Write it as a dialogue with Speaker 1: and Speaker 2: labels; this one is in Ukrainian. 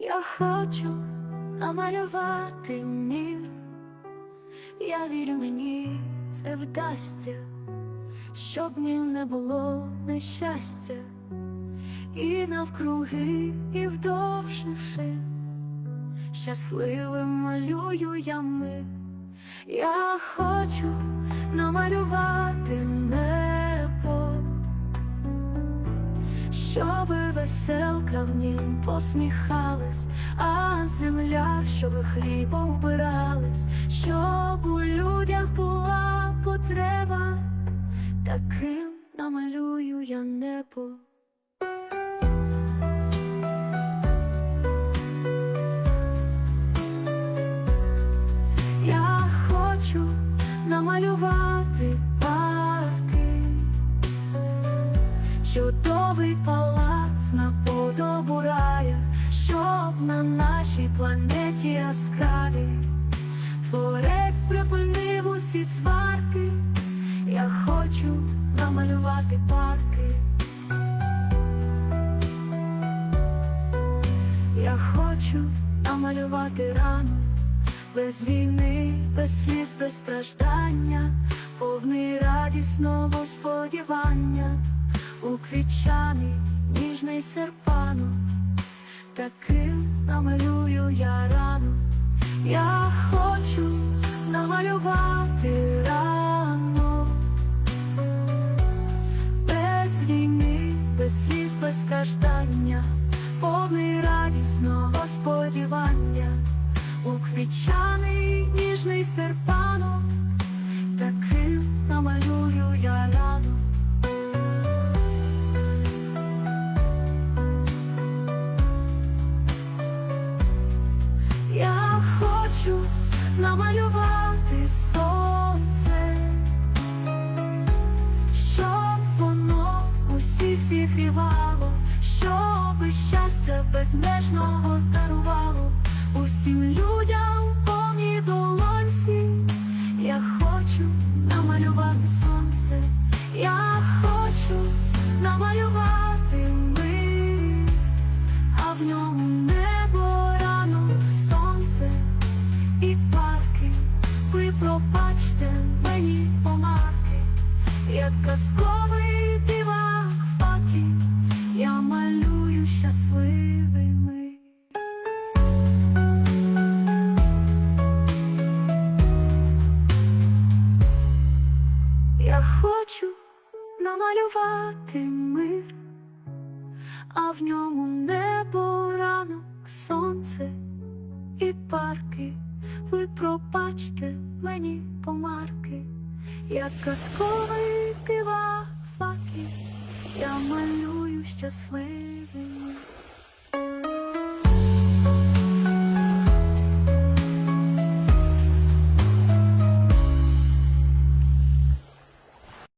Speaker 1: Я хочу намалювати мір, я вірю мені, це вдасться, щоб в нім не було нещастя, і навкруги, і вдовживши, щасливим малюю я мир. Я хочу намалювати небо, щоби веселка в нім посміхалась, а земля, щоби хлібом вбиралась, щоб у людях була потреба, таким намалюю я небо. Я хочу намалювати парки, чудовий палац нашій планеті яскраві Творець припинив усі сварки, я хочу намалювати парки. Я хочу намалювати рану. Без війни, без сліз, без страждання, повний радісного сподівання, у уквічаний ніжний серпану, таким я рану. Я хочу намалювати рану без війни, без сліз, без страждання, повний радісного сподівання, уквічаний ніжний серпаном, намалювати сонце, щоб воно усіх зігрівало, щоб щастя безмежного дарувало. Усім людям повній долонці. Я хочу намалювати сонце, я хочу намалювати мир, а в ньому небо ранок, сонце. І казковий дивак факи, я малюю щасливий мир. Я хочу намалювати мир, а в ньому небо ранок, сонце і парки. Ви пробачте мені помарки, як казковий дива факи, я малюю щасливий